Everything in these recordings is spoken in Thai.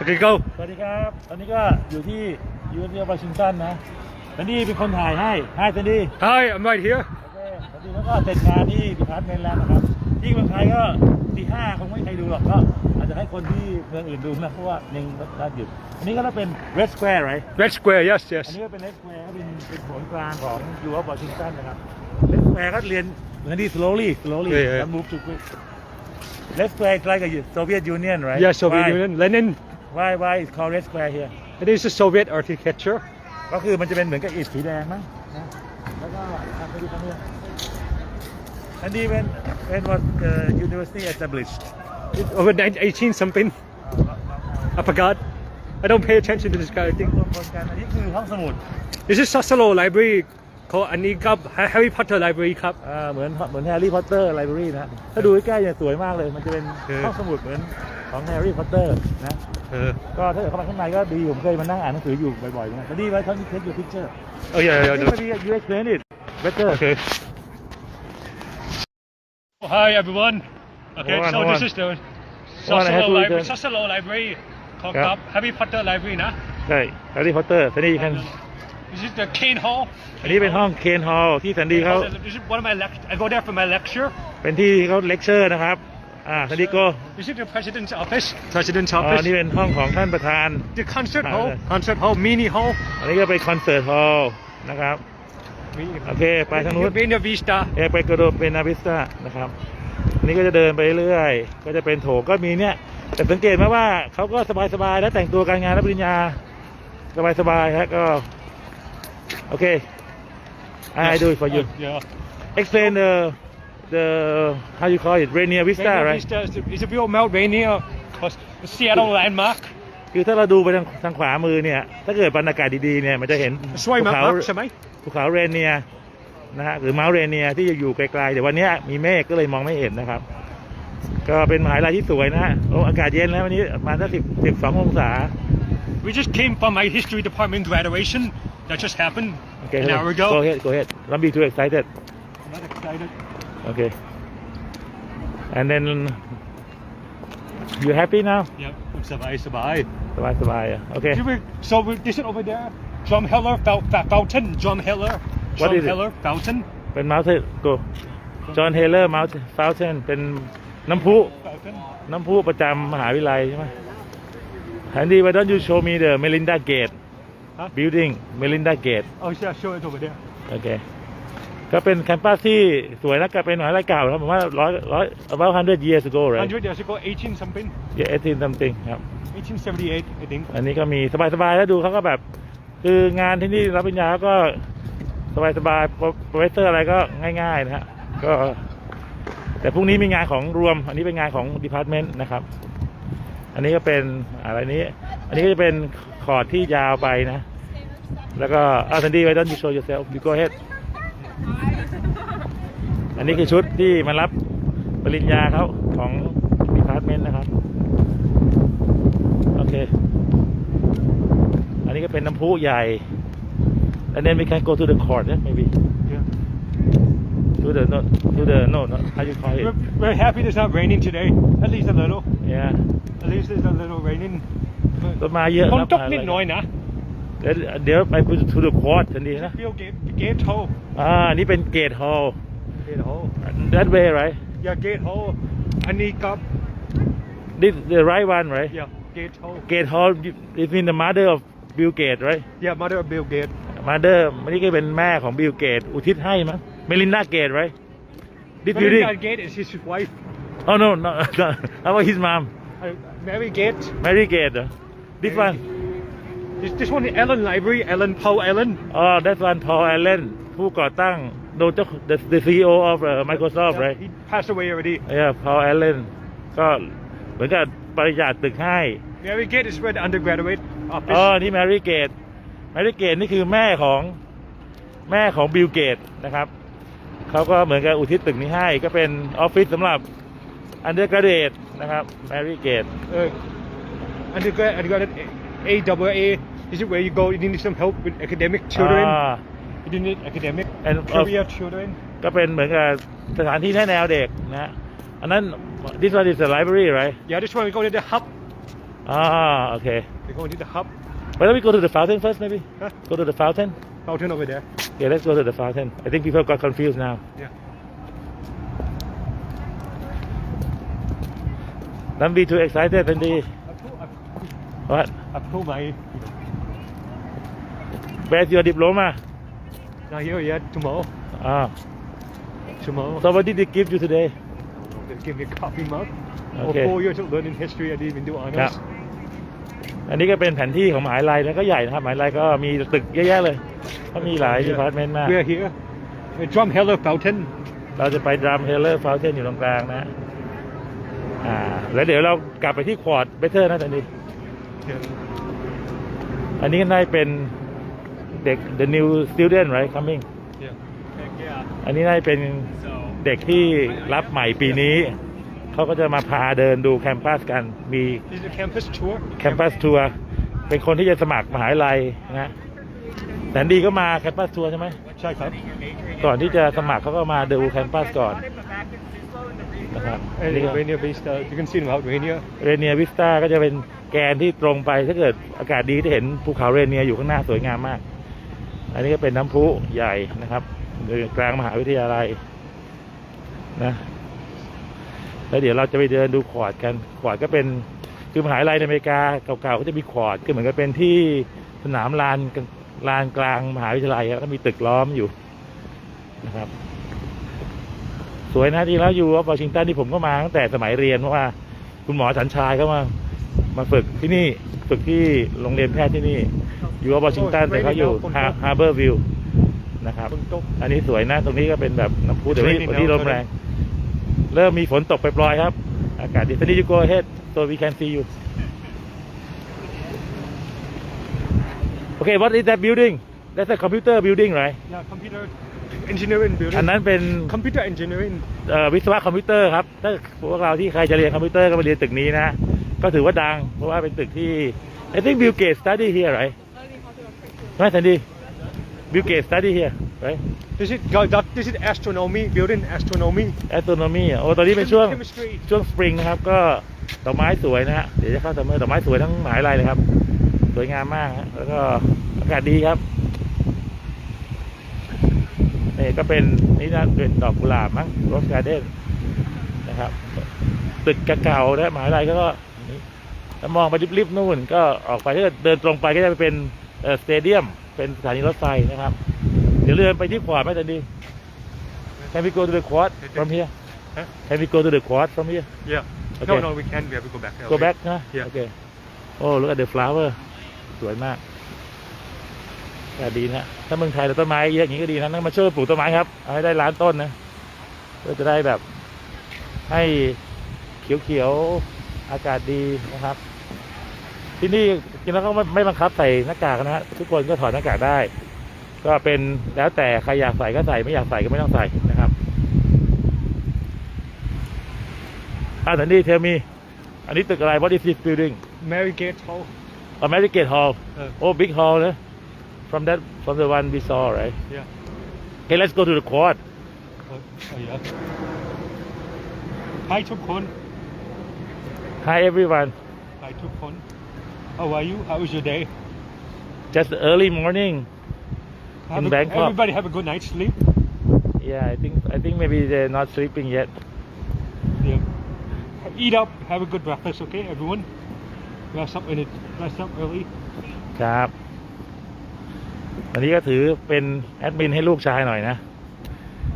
Okay, go. สวัสดีครับ ตอนนี้ก็อยู่ที่ยูนิเวอร์วอชิงตันนะซันดี้เป็นคนถ่ายให้ ให้ซันดี้ Hi, I'm right here. โอเคซันดี้แล้วก็เสร็จงานที่ดิพาร์ตเมนต์แล้วนะครับที่เมืองไทยก็ตีห้าคงไม่มีใครดูหรอกก็อาจจะให้คนที่เมืองอื่นดูนะเพราะว่ายังรัฐหยุดอันนี้ก็ต้องเป็น Red Square right Red Square, yes, อัน yes. นี้ก็เป็น Red Square ก็เป็นเป็นศูนย์กลางของยูนิเวอร์วอชิงตันนะครับ Red Square ก็เรียนเหมือนที่ slowly slowly Yeah, yeah. don't move too quick Red Square is like a Soviet Union right Yes, Soviet Why? Union. Lenin. Why why it's called Red Square here It is a Soviet architecture. ก็คือมันจะเป็นเหมือนกับอิฐสีแดงมั้งนะแล้วก็ทำไปดูทางนี้อันนี้เป็นเป็น what uh, university established It's over 18 something. I forgot. I don't pay attention to this kind of ร thing. วมคนกันอันนี้คือห้องสมุด This is Sasalo Library. Called Ani Cup Harry Potter Library Cup. อ่าเหมือนเหมือนแฮร์รี่พอตเตอร์ไลบรารีนะถ้าดูใกล้ๆเนี่ยสวยมากเลย มันจะเป็นเออห้องสมุดเหมือน ของแฮร์รี่พอตเตอร์นะ Uh, ก็ถ้าเกิดเข้ามาข้างในก็ดีผมเคยมานั่งอ่านหนังสืออยู่บ่อยๆนะแต่ดีไว้เขาที่เทคอยู่พิกเจอร์ oh yeah, yeah, Maybe you explain it better Okay. Oh, hi everyone. Okay, Hold on, so hold this on. is the Hold on, I have Sasalo to Library. return. Sasalo Library called Yeah. Cup Harry Potter Library, nah. ใช่แฮร์รี่พอตเตอร์สันดีกัน This is the Kane Hall. อันนี้เป็นห้องเคนฮอลที่สันดีเขา This is one of my lect. I go there for my lecture. เป็นที่เขาเลคเชอร์นะครับ อ่าสันดีโก This is the president's office. President's อ๋อ office. นี่เป็นห้องของท่านประธาน The concert Ah, hall. yeah. Concert hall. Mini hall. อันนี้ก็เป็นคอนเสิร์ตฮอลล์นะครับโอเค ไปทางนู้น Vina Vista. เอไปกระโดดเป็นนาวิสตานะครับอันนี้ก็จะเดินไปเรื่อยๆก็จะเป็นโถก็มีเนี่ย แต่สังเกตไหมว่าเขาก็สบายๆ แล้วแต่งตัวการงานรับปริญญา สบายๆฮะก็ โอเค I do it for you Yeah. explain the the how you call it Rainier Vista Vina right Vista is a, is a real Mount Rainier. Cause the Seattle landmark. คือถ้าเราดูไปทางทางขวามือเนี่ย ถ้าเกิดบรรยากาศดีๆเนี่ยมันจะเห็นช่วยภูมากเขาใช่ไหมภูเขาเรเนียนะฮะหรือเมาส์เรเนียที่จะอยู่ไกลๆแต่วันเนี้ยมีเมฆก็เลยมองไม่เห็นนะครับ ก็เป็นมหาลัยที่สวยนะฮะโอ้อากาศเย็นแล้ววันนี้ประมาณสักสิบสิบสององศา We just came from my history department graduation. That just happened โอเค an hour ago. go ahead go ahead don't be too excited I'm not excited. โอเค and then you happy now Yeah, I'm survive, survive. สบายสบายๆอะโอเค So we, this is over there. Drum Hiller Fou- Fou- Fountain. Drum Hiller. What Drum is it? Hiller Fountain. เป็นเมาส์โกจอห์นเฮเลอร์เมาส์ฟาวเทนเป็นน้ำพุ Fountain. น้ำพุประจำมหาวิทยาลัยใช่ไหมฮันดี้ why don't you show me the Melinda Gate Huh? building Melinda Gate Oh yeah, show it over there. โอเค ก็เป็นแคมปัสที่สวยแล้วก็เป็นมหาลัยเก่าครับผมว่าร้อยร้อย about hundred years ago right 100 years ago, 18 something. yeah eighteen something ครับ 1878, I think. อันนี้ก็มีสบายๆแล้วดูเขาก็แบบ คืองานที่นี่รับปริญญาก็สบายๆโปรเฟสเซอร์อะไรก็ง่ายๆนะฮะก็ แต่พรุ่งนี้มีงานของรวม อันนี้เป็นงานของดีพาร์ตเมนต์นะครับ อันนี้ก็เป็นอะไรนี้ อันนี้ก็จะเป็นคอร์ดที่ยาวไปนะ แล้วก็อาซันดี้ไว้ don't you show yourself you go ahead อันนี้คือชุดที่มารับปริญญาเขาของดีพาร์ตเมนต์นะครับ โอเค อันนี้ก็เป็นน้ำพุใหญ่ and then we can go to the court yeah, maybe Yeah. to the no to the no no how you call it We're, we're happy it's not raining today. At least a little. yeah At least there's a little raining. ต้นไม้เยอะฝนตกครับนิดหน่อยนะ เดี๋ยวเดี๋ยวไป to the court ทันทีนะ Bill Gate, Gate Hall. อ่านนี้เป็น gate hall Gate Hall. that way right Yeah, Gate Hall. อันนี้กับ this the right one right Yeah, Gate Hall. gate hall is mean the mother of Bill Gates right Yeah, mother of Bill Gates. mother อันนี้ก็เป็นแม่ของ Bill Gates อุทิศให้มั้ง Melinda Gates right this building Melinda Gates is his wife. oh no no how about his mom Mary Gates. Mary Gates this one This, this one is Ellen Library. Ellen Paul Ellen. อ๋อ that one Paul Allen ผู้ก่อตั้งโดนเจ้า the the CEO of uh, Microsoft Yeah, right He passed away already. yeah Paul Allen ก็เหมือนกับปริญาตึกให้ Mary Gates is where the undergraduate office. อ๋อนี่ Mary Gates Mary Gates นี่คือแม่ของแม่ของ Bill Gates นะครับ เขาก็เหมือนกับอุทิศตึกนี้ให้ ก็เป็นออฟฟิศสำหรับ undergraduate นะครับ Mary Gates uh, undergrad, undergraduate A double A. This is where you go. You need some help with academic children. อ่า You need academic And, uh, career children. ก็เป็นเหมือนกับสถานที่แนะแนวเด็กนะ อันนั้น this one is the library right Yeah, this one we go to the hub. อ่าโอเค We're going to the hub. Why don't we go to the fountain first maybe Huh? go to the fountain Fountain over there. yeah let's go to the fountain I think people got confused now Yeah. don't be too excited Sandy I've told, I've, what I've told My where's your diploma not here yet. Tomorrow. ah Tomorrow. so what did they give you today They give me a coffee mug. Okay. For four years of learning history, I didn't even do ครั honors. บ อันนี้ก็เป็นแผนที่ของมหาวิทยาลัยแล้วก็ใหญ่นะครับมหาวิทยาลัยก็มีตึกเยอะแยะเลยก็มีหลายดีพาร์ตเมนต์มาก We're here. The Drumheller Fountain. เราจะไปดรัมเฮเลอร์ฟาวเทนอยู่ตรงกลางนะ อ่า แล้วเดี๋ยวเรากลับไปที่ควอร์ดเบเทอร์นะตอนนี้ Yeah. อันนี้ก็น่าจะเป็นเด็ก the new student right coming Yeah. Heck yeah. อันนี้น่าจะเป็น So เด็กที่รับใหม่ปีนี้ เขาก็จะมาพาเดินดูแคมปัสกัน มี this is a campus tour. แคมปัสทัวร์เป็นคนที่จะสมัครมหาวิทยาลัยนะแสนดีก็มาแคมปัสทัวร์ใช่ไหม ใช่ครับ ก่อนที่จะสมัครเขาก็มาดูแคมปัสก่อน นะครับ And นี่ก็ Rainier Based, uh, you can see them out Rainier. เรเนียวิสตาก็จะเป็นแกนที่ตรงไปถ้าเกิดอากาศดีจะเห็นภูเขาเรเนียอยู่ข้างหน้าสวยงามมาก อันนี้ก็เป็นน้ำพุใหญ่นะครับอยู่กลางมหาวิทยาลัยนะแล้วเดี๋ยวเราจะไปเดินดูควอร์ดกันควอร์ดก็เป็นคือมหาวิทยาลัยในอเมริกาเก่าๆก็จะมีควอร์ดก็เหมือนกับเป็นที่สนามลานกลางลานกลางมหาวิทยาลัยแล้วก็มีตึกล้อมอยู่นะครับ สวยนะที่แล้วอยู่วอชิงตันที่ผมก็มาตั้งแต่สมัยเรียนเพราะว่า คุณหมอสัญชายก็มามาฝึกที่นี่ฝึกที่โรงเรียนแพทย์ที่นี่ อยู่วอชิงตันแต่เขาอยู่ฮาร์เบอร์วิวนะครับฝนตกอันนี้สวยนะตรงนี้ก็เป็นแบบน้ำพุเดี๋ยวนี้ Raining วันนี้ now ลมแรง เริ่มมีฝนตกไปปลอยๆครับ อากาศดี Sunny you go ahead so we can see you Okay what is that building That's a computer building right Yeah, computer engineering building. อันนั้นเป็น computer engineering. เอ่อวิศวะคอมพิวเตอร์ครับ ถ้าพวกเราที่ใครจะเรียนคอมพิวเตอร์ก็มาเรียนตึกนี้นะ ก็ถือว่าดัง เพราะว่าเป็นตึกที่ I think Bill Gates study here right ไม่สันดี Bill Gates study here right This is that, this is astronomy building astronomy. astronomy อะโอ้ตอนนี้เป็นช่วง chemistry. ช่วงสปริงนะครับ ก็ดอกไม้สวยนะฮะ เดี๋ยวจะเข้าซัมเมอร์ดอกไม้สวยทั้งหมายไรเลยครับ สวยงามมากฮะแล้วก็อากาศดีครับ นี่ก็เป็นนี่นะเป็นดอกกุหลาบมั้งโรสการ์เด้นนะครับตึกเก่าๆนะหมหาลัยก็นี่แล้วมองไปริบๆนู่นก็ออกไปถ้าเกิดเดินตรงไปก็จะเป็นเอ่อสเตเดียม เป็นสถานีรถไฟนะครับ เดี๋ยวเดินไปที่ขวาไหมตันดี Can we go to the quad from here Huh? Can we go to the quad from here Yeah. Okay. No, no, we can't. We have to go back. go back นะ Yeah. โอเคโอ้ look at the flower สวยมากแต่ ดีนะถ้าเมืองไทยเราต้นไม้เยอะอย่างนี้ก็ดีนะต้องมาช่วยปลูกต้นไม้ครับเอาให้ได้ล้านต้นนะเพื่อจะได้แบบ ให้เขียวๆอากาศดีนะครับ ที่นี่จริงแล้วก็ไม่ไม่บังคับใส่หน้ากากนะฮะทุกคนก็ถอดหน้ากากได้ ก็เป็นแล้วแต่ใครอยากใส่ก็ใส่ไม่อยากใส่ก็ไม่ต้องใส่นะครับอ่าสันดีเทลมีอันนี้ตึกอะไร What is this building Mary Gates Hall. American Hall Uh, Oh big hall นะ from that from the one we saw, right? Yeah. Okay, let's go to the quad. Oh, oh, yeah. Hi, Tukon. Hi, everyone. Hi, Tukon. How are you? How was your day? Just early morning have in a, Bangkok. Everybody have a good night's sleep. Yeah, I think I think maybe they're not sleeping yet. Yeah. Eat up. Have a good breakfast, okay, everyone. Rest up in it. Rest up early. Cap. อันนี้ก็ถือเป็นแอดมินให้ลูกชายหน่อยนะ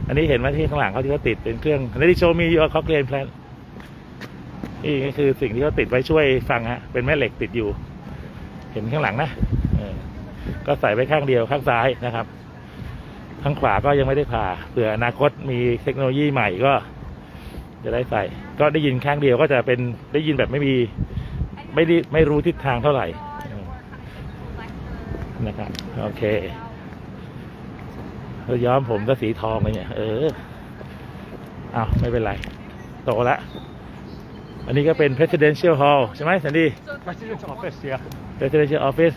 อันนี้เห็นไหมที่ข้างหลังเขาที่เขาติดเป็นเครื่อง อันนี้ที่โชว์มียูคอกเรียนแพลนนี่ก็คือสิ่งที่เขาติดไว้ช่วยฟังฮะ เป็นแม่เหล็กติดอยู่ เห็นข้างหลังนะก็ใส่ไว้ข้างเดียวข้างซ้ายนะครับ ข้างขวาก็ยังไม่ได้ผ่าเผื่ออนาคตมีเทคโนโลยีใหม่ก็ จะได้ใส่ ก็ได้ยินข้างเดียวก็จะเป็นได้ยินแบบไม่มี ไม่ได้ไม่รู้ทิศทางเท่าไหร่ นะครับ โอเคแล้วย้อมผมก็สีทองเลยเนี่ย เออเอาไม่เป็นไร โตละ อันนี้ก็เป็น presidential hall ใช่ไหมสันดี President's office, yeah. presidential office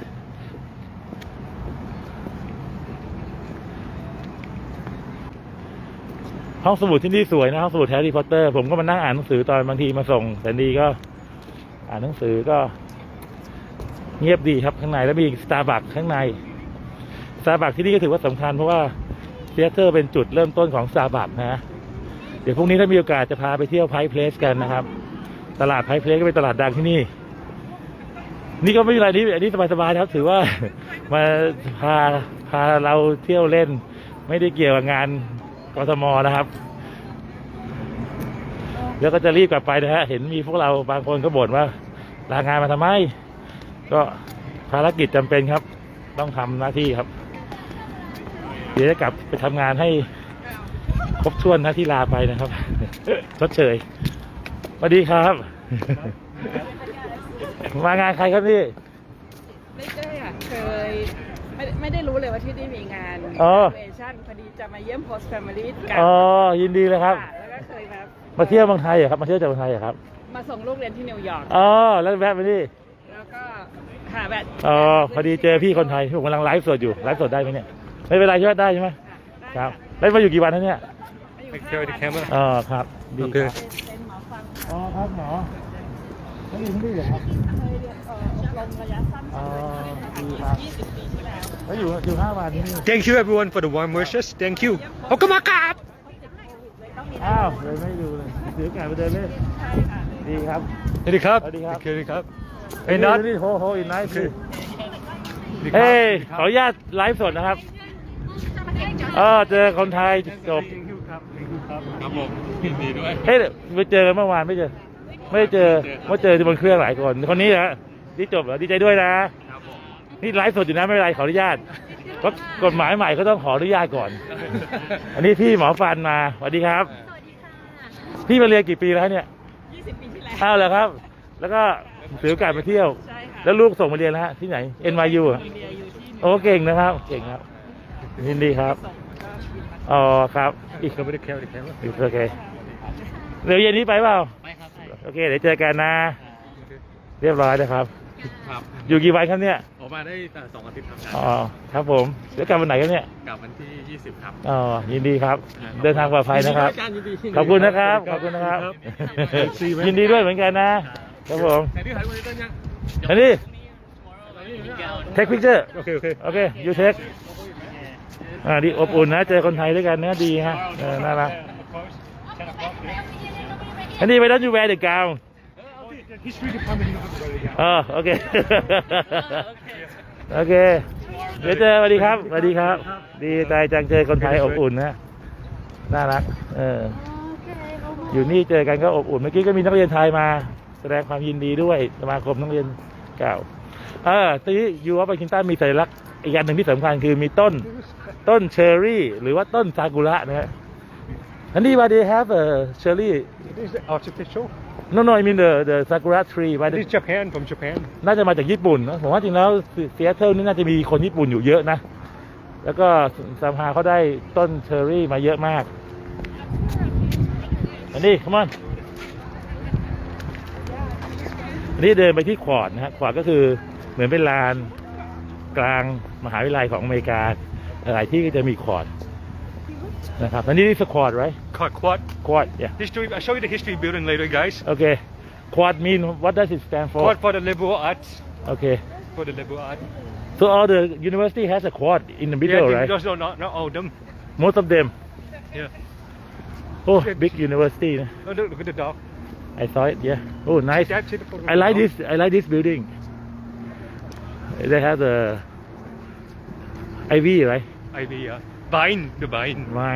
ห้องสมุดที่นี่สวยนะห้องสมุดแฮร์รี่พอตเตอร์ผมก็มานั่งอ่านหนังสือตอนบางทีมาส่งแสนดีก็ อ่านหนังสือก็ เงียบดีครับข้างในแล้วมีสตาร์บัคข้างในสตาร์บัคที่นี่ก็ถือว่าสำคัญเพราะว่าเซียเตอร์เป็นจุดเริ่มต้นของสตาร์บัคนะเดี๋ยวพรุ่งนี้ถ้ามีโอกาสจะพาไปเที่ยวไพเพลสกันนะครับ ตลาดไพเพลสก็เป็นตลาดดังที่นี่ นี่ก็ไม่มีอะไรนี่อันนี้สบายๆนะครับ ถือว่ามาพาพาเราเที่ยวเล่น ไม่ได้เกี่ยวกับงานกทมนะครับแล้วก็จะรีบกลับไปนะฮะ เห็นมีพวกเราบางคนก็บ่นว่าลางานมาทำไม ก็ภารกิจจำเป็นครับ ต้องทำหน้าที่ครับ เดี๋ยวจะกลับไปทำงานให้ครบถ้วนนะที่ลาไปนะครับชดเชยสวัสดีครับ มางานใครครับพี่ไม่ใช่ค่ะเคยไม่ไม่ได้รู้เลยว่าที่นี่มีงานอ๋อเวชั่นพอดีจะมาเยี่ยมโพสต์แฟมิลี่กันอ๋อยินดีเลยครับะแล้วก็เคยมามาเที่ยวเมืองไทยเหรอครับมาเที่ยวจากเมืองไทยเหรอครับ มาส่งลูกเรียนที่นิวยอร์กอ๋อแล้วแวะไปนี่แล้วก็ หาแบบอ๋อพอดีเจอพี่คนไทยผมกำลังไลฟ์สดอยู่ไลฟ์สดได้ไหมเนี่ยไม่เป็นไรใช่ไหมได้ใช่ไหมครับไลฟ์มาอยู่กี่วันแล้วเนี่ย Take care of the camera อ๋อครับดีโอเคครับ เป็นหมอฟังอ๋อครับหมอแล้วอยู่ที่นี่เหรอครับ เคยเรียนเอ่ออบรมระยะสั้นอ๋อดีครับ20ปีที่แล้วแล้วอยู่อยู่ห้าวันที่นี่ Thank you everyone for the warm wishes Thank you ขอบคุณมากครับอ้าวเลยไม่ดูเลยถือโอกาสไปเดินเล่นใช่ค่ะ ดีครับสวัสดีครั บสวัสดีครับสวัสดีครับเฮ้ยนัทนี่โฮโฮอินไนท์สวัสดีครับเฮ้ยสวัสดีครับขออนุญาตไลฟ์สดนะครับ เออเจอคนไทยจบ Thank you ครับ Thank you ครับครับผมยินดีด้วย เฮ้ยไปเจอกันเมื่อวานไม่เจอ ไม่ได้เจอเมื่อเจอที่บนเครื่องหลายคน คนนี้นะที่จบเหรอดีใจด้วยนะ ครับผม นี่ไลฟ์สดอยู่นะไม่เป็นไรขออนุญาต เพราะกฎหมายใหม่ก็ต้องขออนุญาตก่อน อันนี้พี่หมอฟันมาสวัสดีครับพี่มาเรียนกี่ปีแล้วเนี่ย 20 ปีที่แล้วอ้าวเหรอครับ แล้วก็ ถือโอกาสมาเที่ยว ใช่ค่ะแล้วลูกส่งมาเรียนแล้วฮะที่ไหน NYU อะเรียนอยู่ที่โอ้เก่งนะครับ เก่งครับยินดีครับส่งก็บินมาอ๋อครับอีกสวัสดีครับสวัสดีครับโอเคเดี๋ยวเย็นนี้ไปเปล่าไปครับไปโอเคเดี๋ยวเจอกันนะ เรียบร้อยนะครับ ครับอยู่กี่วันครับเนี่ยออกมาได้แต่สองอาทิตย์ทำงานอ๋อครับผมเดี๋ยวกลับวันไหนครับเนี่ยกลับวันที่ 20 ครับ อ๋อยินดีครับ เดินทางปลอดภัยนะครับยินดีด้วยขอบคุณนะครับ ขอบคุณนะครับ ยินดีด้วยเหมือนกันนะ ครับผมแต่ที่ถ่ายวันนี้ต้นยังอันนี้ take picture โอเคโอเคโอเค you take อ่าดีอบอุ่นนะเจอคนไทยด้วยกันเนื้อดีฮะเออน่ารักอันนี้ไปด้านยูแวร์เด็กกาว History department อ๋อโอเคโอเคเดี๋ยวเจอสวัสดีครับสวัสดีครับ ดีใจจังเจอคนไทยอบอุ่นนะน่ารักเอออยู่นี่เจอกันก็อบอุ่นเมื่อกี้ก็มีนักเรียนไทยมา แสดงความยินดีด้วยสมาคมนักเรียนเก่าเออทีนี้ยูว่าปาคินตันมีสัญลักษณ์อีกอันหนึ่งที่สำคัญคือมีต้นต้นเชอร์รี่ หรือว่าต้นซากุระนะฮะอันนี้ why they have a cherry This is artificial no no I mean the the sakura tree why This they is Japan from Japan น่าจะมาจากญี่ปุ่นนะผมว่าจริงแล้วซีแอตเทิลนี่น่าจะมีคนญี่ปุ่นอยู่เยอะนะ แล้วก็สัมภาเขาได้ต้นเชอร์รี่มาเยอะมากอันนี้ come on อันนี้เดินไปที่ควอร์ดนะฮะควอร์ดก็คือเหมือนเป็นลานกลางมหาวิทยาลัยของอเมริกาหลายที่ก็จะมีควอร์ดนะครับอันนี้นี่สควอร์ด right Quad Quad ควอร์ด yeah History I'll show you the history building later guys okay quad mean what does it stand for Quad for the liberal arts okay for the liberal arts so all the university has a quad in the middle yeah, right those are not, not all of them most of them yeah oh big university นะ oh, look, look at the dog I saw it yeah oh nice That's it for the I like dog. this I like this building they have the ivy right Ivy uh, vine the vine ไม้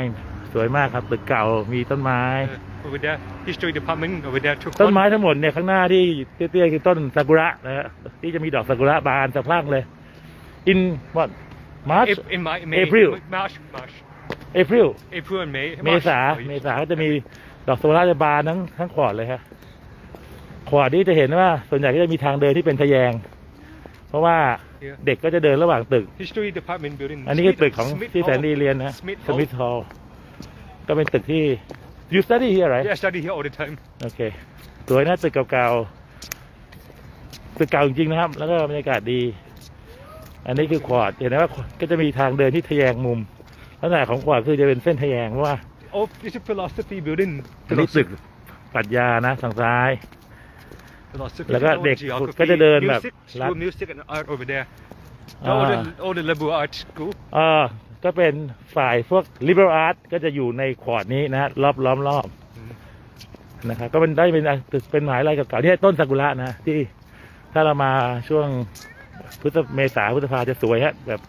สวยมากครับตึกเก่ามีต้นไม้ uh, over there history department over there took ต้นไม้ทั้งหมดเนี่ยข้างหน้าที่เตี้ยๆคือต้นซากุระนะฮะที่จะมีดอกซากุระบานสะพรั่งเลย in what March Ap- in May, May April March March April April and May เมษา March, เมษาก็จะมี ดอกซากุระจะบานทั้งทั้งขวดเลยครับขวดนี้จะเห็นว่า ส่วนใหญ่ก็จะมีทางเดินที่เป็นทะแยง เพราะว่าเด็กก็จะเดินระหว่างตึก history department building อันนี้คือ Smith- ตึกของ Smith ที่แสน Hall ดีเรียนนะ Smith สมิธ Hall ฮอลก็เป็นตึกที่ you study here right yeah I study here all the time โอเคสวยนะตึกเก่าๆตึกเก่าจริงๆนะครับ แล้วก็บรรยากาศดี อันนี้คือควอดเห็นไหมว่าก็จะมีทางเดินที่ทะแยงมุมลักษณะของควอดคือจะเป็นเส้นทะแยงเพราะว่า oh this is philosophy building อันนี้ตึกปรัชญานะทางซ้าย philosophy แล้วก็ and เด็ก geography, ก็จะเดินแบบ music, รัด school music and art over there. Ah. All the all the liberal arts school. อ่าก็เป็นฝ่ายพวก liberal art ก็จะอยู่ในขวดนี้นะฮะรอบล้อมรอบนะครับก็เป็นได้เป็นเป็นหมหายอะไรกับเก่าเนี่ยต้นซากุระนะที่ถ้าเรามาช่วงพฤษเมษาพฤษภาจะสวยฮะแบบ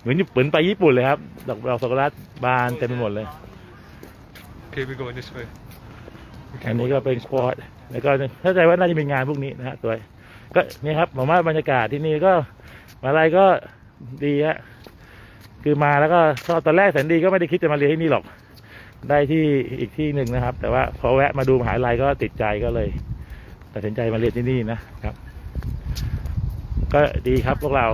เหมือนเหมือนไปญี่ปุ่นเลยครับดอกดอกซากุระบานเต็มไปหมดเลย Okay, we're going this way. อันนี้ก็เป็นควอดแล้วก็เข้าใจว่าน่าจะเป็นงานพวกนี้นะฮะสวก็นี่ครับผมว่าบรรยากาศที่นี่ก็อะไรก็ดีฮะคือมาแล้วก็ชอบตอนแรกแสนดีก็ไม่ได้คิดจะมาเรียนที่นี่หรอก ได้ที่อีกที่หนึ่งนะครับ แต่ว่าพอแวะมาดูมหาลัยก็ติดใจก็เลยตัดสินใจมาเรียนที่นี่นะครับ ก็ดีครับพวกเรา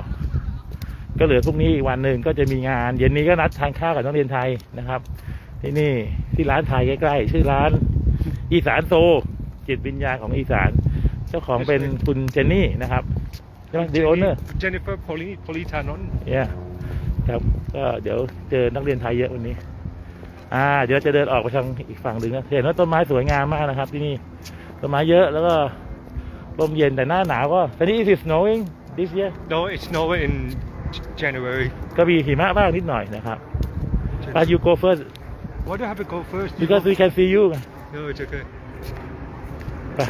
ก็เหลือพรุ่งนี้อีกวันหนึ่งก็จะมีงาน เย็นนี้ก็นัดทานข้าวกับนักเรียนไทยนะครับ ที่นี่ที่ร้านไทยใกล้ๆชื่อร้าน อีสานโซ จิตวิญญาณของอีสาน เจ้าของเป็นคุณเจนนี่นะครับใช่ไหมดีโอเนอร์ Jennifer Poli Politanon. เนี่ยครับก็เดี๋ยวเจอนักเรียนไทยเยอะวันนี้ อ่า เดี๋ยวจะเดินออกไปทางอีกฝั่งหนึ่งนะเห็นว่าต้นไม้สวยงามมากนะครับ ที่นี่ต้นไม้เยอะแล้วก็ลมเย็นแต่หน้าหนาวก็ตอนนี้ is it snowing this year No, it's nowhere in J- January. ก็มีหิมะบ้างนิดหน่อยนะครับ but you go first Why do I have to go first? You because go- we can see you No, it's okay. ไป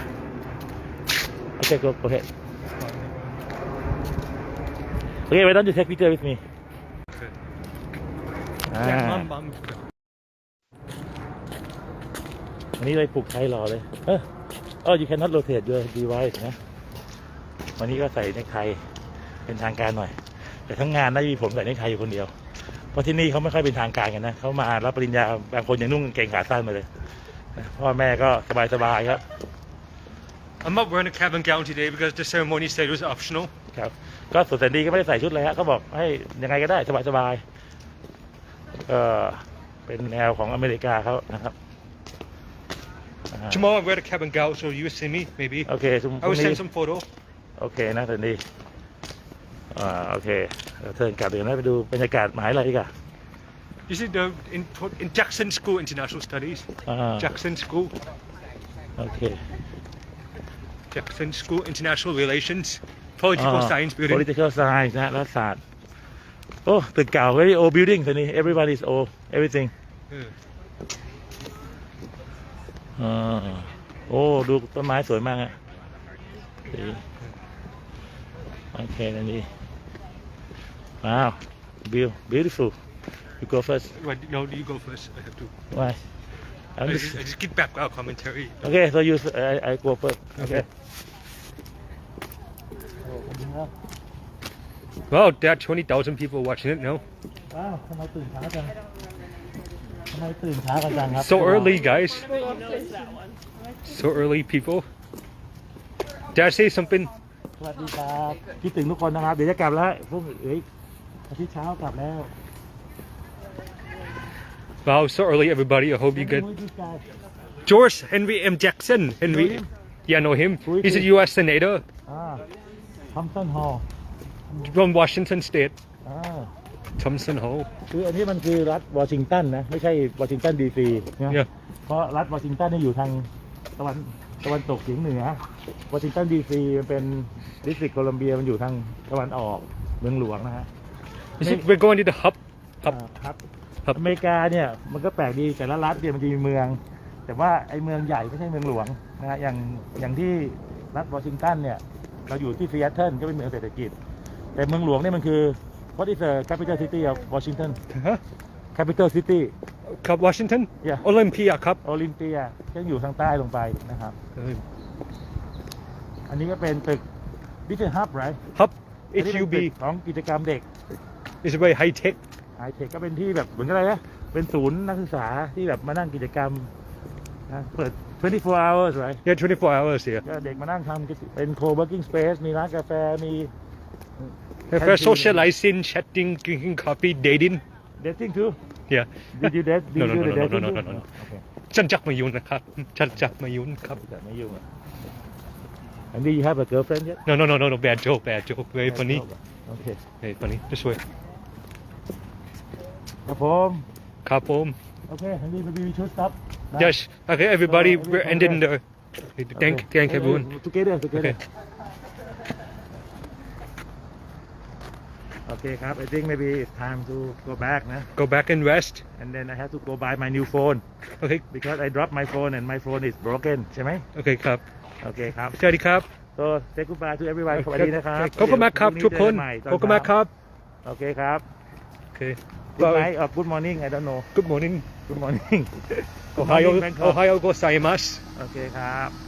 โอเค go go ahead okay why don't you take picture with me Okay. อ่า Yeah, mum, mum. วันนี้เลยปลุกไทยรอเลย เออเออ you cannot rotate your device นะ วันนี้ก็ใส่ในไทยเป็นทางการหน่อย แต่ทั้งงานน่าจะมีผมใส่ในไทยอยู่คนเดียว เพราะที่นี่เขาไม่ค่อยเป็นทางการกันนะเขามารับปริญญาบางคนยังนุ่งกางเกงขาสั้นมาเลยนะพ่อแม่ก็สบายๆครับ I'm not wearing a cap and gown today because the ceremony said it was optional. ครับก็ส่วนแสนดีก็ไม่ได้ใส่ชุดเลยฮะก็บอกให้ยังไงก็ได้สบายๆเออเป็นแนวของอเมริกาเขานะครับอ่า Tomorrow I wear a cap and gown so you will see me maybe. โอเคพรุ่ง I will นี้ send some photo. โอเคนะแสนดี อ่าโอเคเราเทิร์นกลับเดี๋ยวนะไปดูบรรยากาศมหาวิทยาลัยดีกว่า This is the in, in Jackson School International Studies. อ่า Jackson School. โอเค Jackson School International Relations. Political อ่า Science Building. political science นะรัฐศาสตร์โอ้ตึกเก่า very old building ตัวนี้ everybody is old everything Yeah. อ่าโอ้ดูต้นไม้สวยมากอะดีโอเคนันนี้ ว้าว beautiful beautiful you go first Wait, no, you go first. I have to. why I I'm just, just I just get background commentary. okay so you I I go first okay Okay. Wow, there are 20,000 people watching it now. ว้าวทำไมตื่นช้าจังทำไมตื่นช้ากันจังครับ So early, guys. So early, people. Did I say something? สวัสดีครับคิดถึงทุกคนนะครับ เดี๋ยวจะกลับแล้วพรุ่งเอ้ย อาทิตย์เช้ากลับแล้ว Wow, so early, everybody. I hope you get. Who is this guy? George Henry M. Jackson. Henry. know him? Yeah, I know him. Who is He's a he? U.S. senator อ่าทอมสันฮอล from Washington State. อ่า Thompson Hall. คืออันนี้มันคือรัฐวอชิงตันนะ ไม่ใช่วอชิงตันดีซีนะ Yeah. เพราะรัฐวอชิงตันนี่อยู่ทางตะวันตะวันตกเฉียงเหนือ วอชิงตันดีซีมันเป็นดิสตริกโคลัมเบียมันอยู่ทางตะวันออกเมืองหลวงนะฮะ Is it, we're going to the hub. อ่า Hub. ครับครับ อเมริกาเนี่ยมันก็แปลกดีแต่ละรัฐเนี่ยมันจะมีเมือง แต่ว่าไอ้เมืองใหญ่ไม่ใช่เมืองหลวงนะฮะอย่างอย่างที่รัฐวอชิงตันเนี่ยเราอยู่ที่ซีแอตเทิลก็เป็นเมืองเศรษฐกิจ แต่เมืองหลวงเนี่ยมันคือ what is the capital city of Washington Huh? capital city Cup Washington? Yeah. Olympia Cup. โอลิมเปียซึ่งอยู่ทางใต้ลงไปนะครับ อันนี้ก็เป็นตึกดิจิทัลไร Hub. อันนี้เป็นตึ HUB. กของกิจกรรมเด็ก It's very high tech. ไฮเทคก็เป็นที่แบบเหมือนกันอะไรนะเป็นศูนย์นักศึกษาที่แบบมานั่งกิจกรรมนะเปิด 24 hours ไร Yeah, 24 hours here. ก็เด็กมานั่งทำกิจเป็น co-working space มีร้านกาแฟมี Yeah, for socializing, chatting, drinking coffee, dating. dating too Yeah. did you date did No, you no, do no, the no, no, dating no, too? no, no, no. โอเคฉันจักมายุนนะครับฉันจักมายุนครับ แต่ไม่ยุ่งอะ and do you have a girlfriend yet No, no, no, no, no, bad joke, bad joke. Very funny. โอเค Very funny. This way. ครับผมครับผม Okay, and we will be choose stop. Now. Yes. Okay, everybody, So, we're ending the. Thank, thank everyone. Together, together. Okay. Okay, I think maybe it's time to go back นะ Go back and rest. and then I have to go buy my new phone Okay. because I dropped my phone and my phone is broken ใช่ไหม Okay, cup. Okay cup. Sorry, cup. so say goodbye to everyone Okay. Okay. Okay. Okay good Bye. night or good morning I don't know good morning good morning Ohio Good morning, Bangkok. Ohio gozaimasu โอเคครับ